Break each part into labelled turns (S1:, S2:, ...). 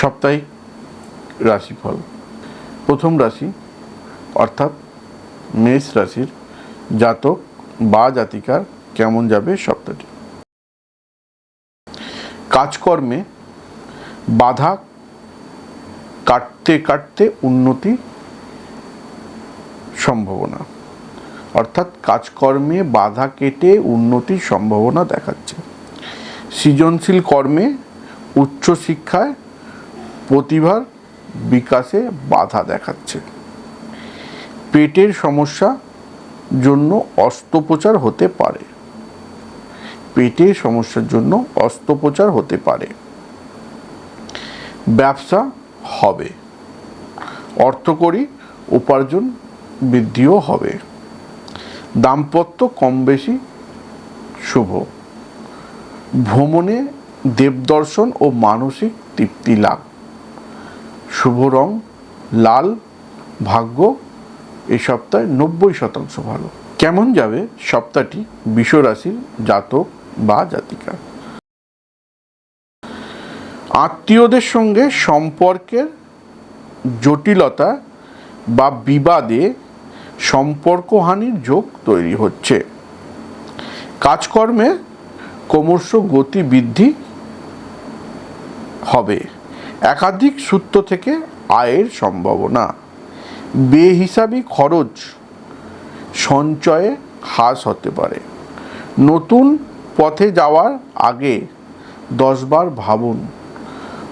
S1: সাপ্তাহিক রাশিফল। প্রথম রাশি, অর্থাৎ মেষ রাশির জাতক বা জাতিকার কেমন যাবে সপ্তাহটি। কাজকর্মে বাধা কাটতে কাটতে উন্নতি সম্ভাবনা, অর্থাৎ কাজকর্মে বাধা কেটে উন্নতির সম্ভাবনা দেখাচ্ছে। সৃজনশীল কর্মে উচ্চশিক্ষায় প্রতিভার বিকাশে বাধা দেখাচ্ছে। পেটের সমস্যা জন্য অস্ত্রোপচার হতে পারে। পেটের সমস্যার জন্য অস্ত্রোপচার হতে পারে। ব্যবসা হবে। অর্থকরী উপার্জন বৃদ্ধিও হবে। দাম্পত্য কম বেশি শুভ। ভ্রমণে দেবদর্শন ও মানসিক তৃপ্তি লাভ। শুভ রং, লাল, ভাগ্য, এই সপ্তাহে নব্বই শতাংশ ভালো। কেমন যাবে সপ্তাহটি? বিশ্বরাশির জাতক বা জাতিকা। আত্মীয়দের সঙ্গে সম্পর্কের জটিলতা বা বিবাদে সম্পর্কহানির যোগ তৈরি হচ্ছে। কাজকর্মে ক্রমশ গতি বৃদ্ধি হবে। একাধিক সূত্র থেকে আয়ের সম্ভাবনা। বেহিসাবি খরচ সঞ্চয়ে হ্রাস হতে পারে। নতুন পথে যাওয়ার আগে দশবার ভাবুন।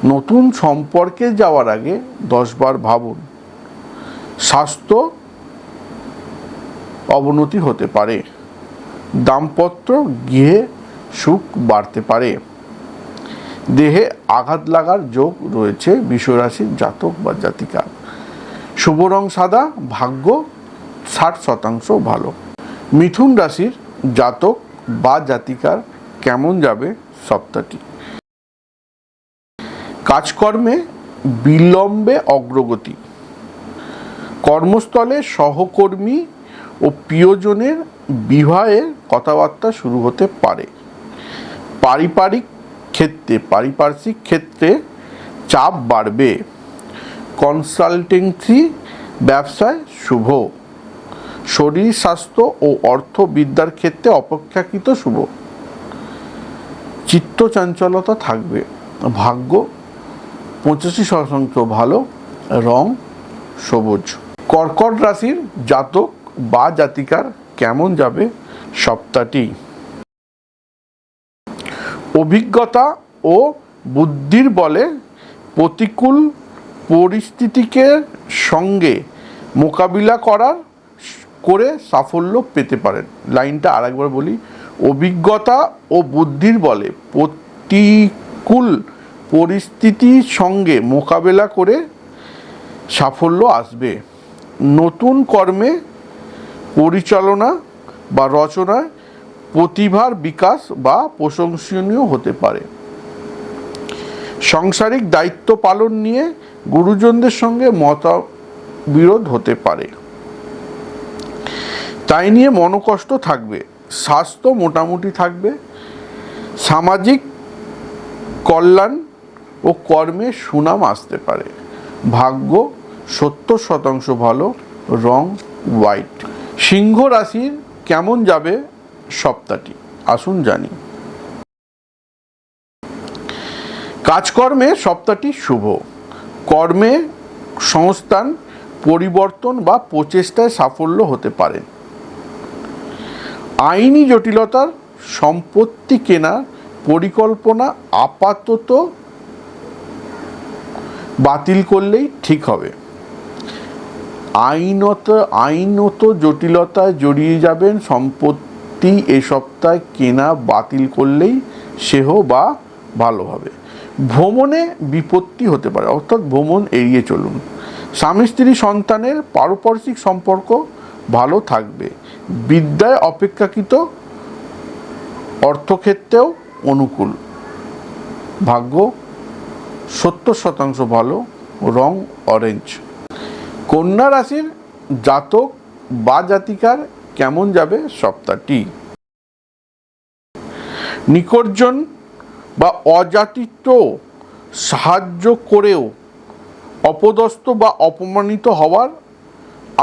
S1: নতুন সম্পর্কে যাওয়ার আগে দশবার ভাবুন। স্বাস্থ্য অবনতি হতে পারে। দাম্পত্য গৃহে সুখ বাড়তে পারে। দেহে আঘাত লাগার যোগ রয়েছে বিশ্বরাশির জাতক বা জাতিকা শুভ রং সাদা, ভাগ্য ষাট শতাংশ ভালো। মিথুন রাশির জাতক বা জাতিকার কেমন যাবে সপ্তাহটি? কাজকর্মে বিলম্বে অগ্রগতি। কর্মস্থলে সহকর্মী ও প্রিয়জনের বিবাহের কথাবার্তা শুরু হতে পারে। পারিবারিক ক্ষেত্রে, পারিপার্শ্বিক ক্ষেত্রে চাপ বাড়বে। কনসালটেন্সি ব্যবসায় শুভ। শরীর স্বাস্থ্য ও অর্থবিদ্যার ক্ষেত্রে অপেক্ষাকৃত শুভ। চিত্ত চাঞ্চলতা থাকবে। ভাগ্য পঁচাশি শতাংশ ভালো, রং সবুজ। কর্কট রাশির জাতক বা জাতিকার কেমন যাবে সপ্তাহটি? অভিজ্ঞতা ও বুদ্ধির বলে প্রতিকূল পরিস্থিতিকে সঙ্গে মোকাবিলা করার করে সাফল্য পেতে পারেন। লাইনটা আরেকবার বলি। অভিজ্ঞতা ও বুদ্ধির বলে প্রতিকূল পরিস্থিতির সঙ্গে মোকাবেলা করে সাফল্য আসবে। নতুন কর্মে পরিচালনা বা রচনায় প্রতিভার বিকাশ বা প্রশংসনীয় হতে পারে। সাংসারিক দায়িত্ব পালন নিয়ে গুরুজনদের সঙ্গে মতবিরোধ হতে পারে। তাই নিয়ে মনোকষ্ট থাকবে, স্বাস্থ্য মোটামুটি থাকবে, সামাজিক কল্যাণ ও কর্মে সুনাম আসতে পারে। ভাগ্য সত্তর শতাংশ ভালো, রং হোয়াইট সিংহ রাশির কেমন যাবে সপ্তাহটি। আসুন জানি। কাজকর্মে সপ্তাহটি শুভ। কর্মে সংস্থান, পরিবর্তন বা প্রচেষ্টায় সাফল্য হতে পারেন আইনি জটিলতার সম্পত্তি কেনার পরিকল্পনা আপাতত বাতিল করলেই ঠিক হবে। আইনত আইনত জটিলতায় জড়িয়ে যাবেন সম্পত্তি এ সপ্তাহে কেনা বাতিল করলেই সেহ বা ভালো হবে। ভ্রমণে বিপত্তি হতে পারে, অর্থাৎ ভ্রমণ এড়িয়ে চলুন। স্বামী স্ত্রী সন্তানের পারপার্শ্বিক সম্পর্ক ভালো থাকবে। বিদ্যায় অপেক্ষাকৃত অর্থক্ষেত্রেও অনুকূল। ভাগ্য সত্তর শতাংশ ভালো, রং অরেঞ্জ কন্যা রাশির জাতক বা জাতিকার কেমন যাবে? সপ্তাহটি। নিকর্জন বা অজাতিত্ব সাহায্য করেও অপদস্থ বা অপমানিত হওয়ার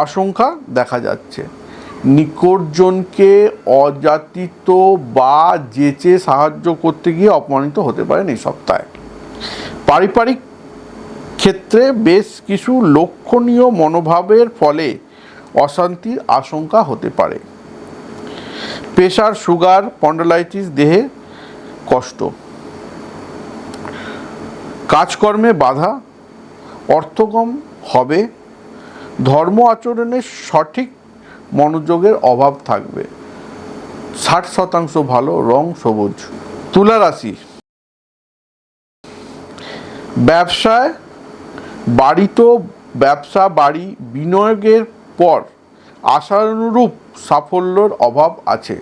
S1: আশঙ্কা দেখা যাচ্ছে। নিকটজনকে অযাচিত বা যেচে সাহায্য করতে গিয়ে অপমানিত হতে পারেন এই সপ্তাহে। পারিবারিক ক্ষেত্রে বেশ কিছু লক্ষণীয় মনোভাবের ফলে অশান্তির আশঙ্কা হতে পারে। প্রেশার সুগার পন্ডালাইটিস দেহে কষ্ট। কাজকর্মে বাধা অর্থকম হবে। ধর্ম আচরণে সঠিক মনোযোগের অভাব থাকবে। ষাট শতাংশ ভালো, রং সবুজ। তুলা রাশি। ব্যবসায়, বাড়িতেও ব্যবসা বাড়ি বিনিয়োগের পর আশানুরূপ সাফল্যর অভাব আছে।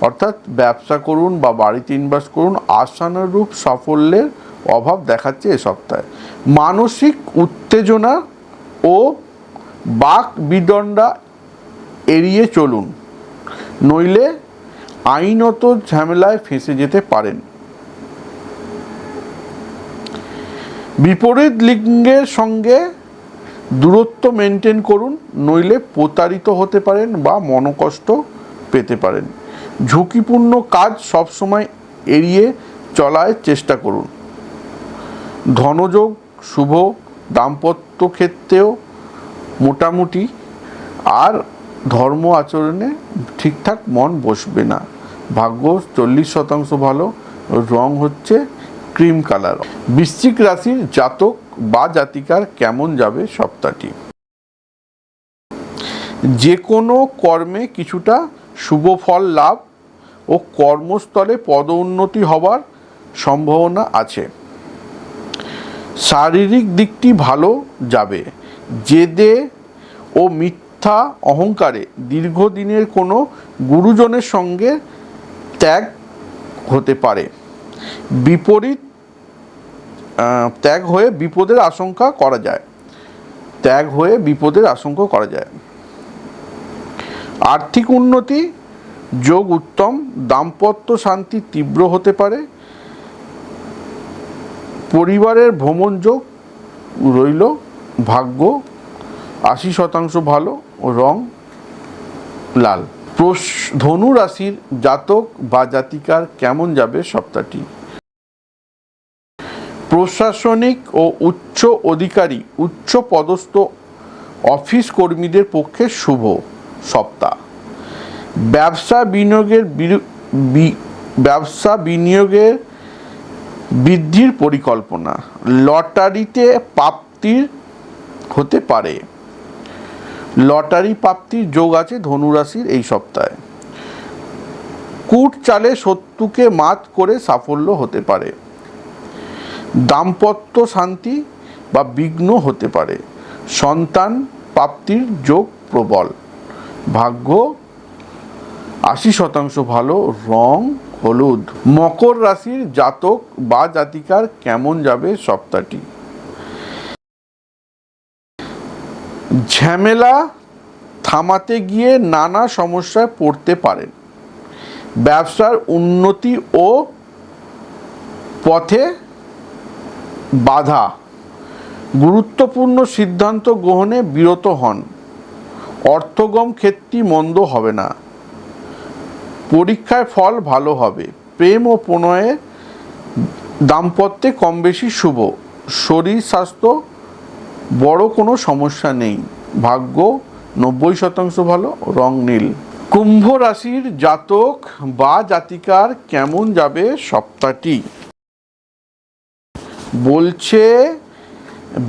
S1: অর্থাৎ ব্যবসা করুন বা বাড়িতে ইনভেস্ট করুন, আশানুরূপ সাফল্যের অভাব দেখাচ্ছে এ সপ্তাহে। মানসিক উত্তেজনা ও বাক বিদণ্ডা এড়িয়ে চলুন। নইলে আইনত ঝামেলায় ফেঁসে যেতে পারেন। বিপরীত লিঙ্গের সঙ্গে দূরত্ব মেনটেন করুন, নইলে প্রতারিত হতে পারেন বা মনোকষ্ট পেতে পারেন। ঝুঁকিপূর্ণ কাজ সবসময় এড়িয়ে চলার চেষ্টা করুন। ধনযোগ, শুভ, দাম্পত্য ক্ষেত্রেও মোটামুটি আর ধর্ম আচরণে ঠিকঠাক মন বসবে না। ভাগ্য চল্লিশ শতাংশ ভালো, রং হচ্ছে ক্রিম কালার বৃশ্চিক রাশির জাতক বা জাতিকার কেমন যাবে সপ্তাহটি? যে কোনো কর্মে কিছুটা শুভ ফল লাভ ও কর্মস্থলে পদোন্নতি হওয়ার সম্ভাবনা আছে। শারীরিক দিকটি ভালো যাবে। জেদে ও মিথ্যা অহংকারে দীর্ঘদিনের কোনো গুরুজনের সঙ্গে ত্যাগ হতে পারে। বিপরীত ত্যাগ হয়ে বিপদের আশঙ্কা করা যায়। ত্যাগ হয়ে বিপদের আশঙ্কা করা যায়। আর্থিক উন্নতি, যোগ উত্তম, দাম্পত্য শান্তি তীব্র হতে পারে। পরিবারের ভ্রমণ যোগ রইল ভাগ্য, আশি শতাংশ ভালো ও রং লাল। ধনু রাশির জাতক বা জাতিকার কেমন যাবে সপ্তাহটি? প্রশাসনিক ও উচ্চ অধিকারী, উচ্চ পদস্থ অফিস কর্মীদের পক্ষে শুভ সপ্তাহ। ব্যবসা বিনিয়োগের ব্যবসা বিনিয়োগের বৃদ্ধির পরিকল্পনা, লটারিতে প্রাপ্তির হতে পারে। লটারি প্রাপ্তির যোগ আছে ধনুরাশির এই সপ্তাহে। কুট চালে শত্রুকে মাত করে সাফল্য হতে পারে। দাম্পত্য শান্তি বা বিঘ্ন হতে পারে। সন্তান প্রাপ্তির যোগ প্রবল। ভাগ্য আশি শতাংশ ভালো, রং হলুদ। মকর রাশির জাতক বা জাতিকার কেমন যাবে সপ্তাহটি? ঝামেলা থামাতে গিয়ে নানা সমস্যায় পড়তে পারেন। ব্যবসার উন্নতি ও পথে বাধা। গুরুত্বপূর্ণ সিদ্ধান্ত গ্রহণে বিরত হন। অর্থগম ক্ষেত্রটি মন্দ হবে না। পরীক্ষায় ফল ভালো হবে। প্রেম ও প্রণয়ে দাম্পত্যে কম বেশি শুভ। শরীর স্বাস্থ্য বড় কোনো সমস্যা নেই। ভাগ্য নব্বই শতাংশ ভালো, রং নীল। কুম্ভ রাশির জাতক বা জাতিকার কেমন যাবে সপ্তাহটি? বলছে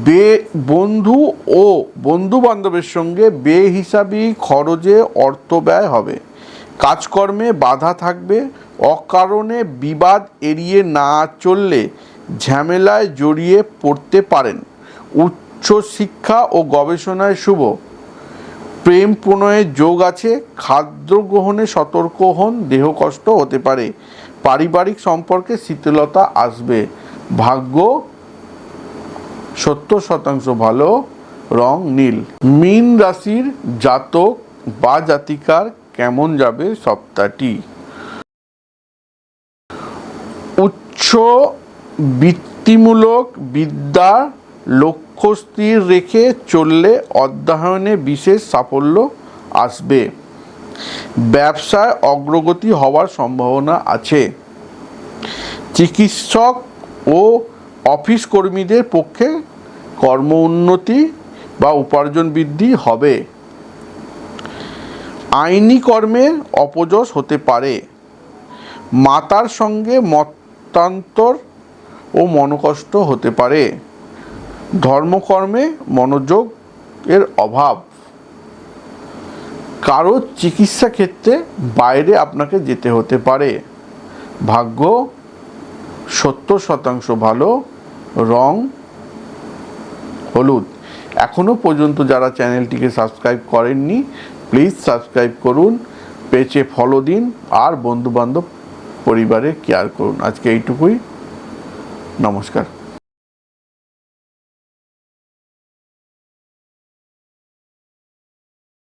S1: বে, বন্ধু ও বন্ধু বান্ধবের সঙ্গে বেহিসাবি খরচে অর্থ ব্যয় হবে। কাজকর্মে বাধা থাকবে, অকারণে বিবাদ এড়িয়ে না চললে ঝামেলায় জড়িয়ে পড়তে পারেন। উচ্চ শিক্ষা ও গবেষণায় শুভ। প্রেম প্রণয়ের যোগ আছে, খাদ্য গ্রহণে সতর্ক হন, দেহ কষ্ট হতে পারে, পারিবারিক সম্পর্কে শীতলতা আসবে। ভাগ্য সত্তর শতাংশ ভালো, রং নীল। মীন রাশির জাতক বা জাতিকার কেমন যাবে সপ্তাহটি? উচ্চ বৃত্তিমূলক বিদ্যা লক্ষ্য স্থির রেখে চললে অধ্যয়নে বিশেষ সাফল্য আসবে। ব্যবসায় অগ্রগতি হওয়ার সম্ভাবনা আছে। চিকিৎসক ও অফিস কর্মীদের পক্ষে কর্ম উন্নতি বা উপার্জন বৃদ্ধি হবে। আইনি কর্মে অপযশ হতে পারে। মাতার সঙ্গে মতান্তর ও মনকষ্ট হতে পারে। ধর্মকর্মে মনোযোগ এর অভাব। কারও চিকিৎসা ক্ষেত্রে বাইরে আপনাকে যেতে হতে পারে। ভাগ্য সত্তর শতাংশ ভালো, রং হলুদ। এখনও পর্যন্ত যারা চ্যানেলটিকে সাবস্ক্রাইব করেননি, প্লিজ সাবস্ক্রাইব করুন, পেজে ফলো দিন, আর বন্ধুবান্ধব পরিবারে কেয়ার করুন। আজকে এইটুকুই। নমস্কার।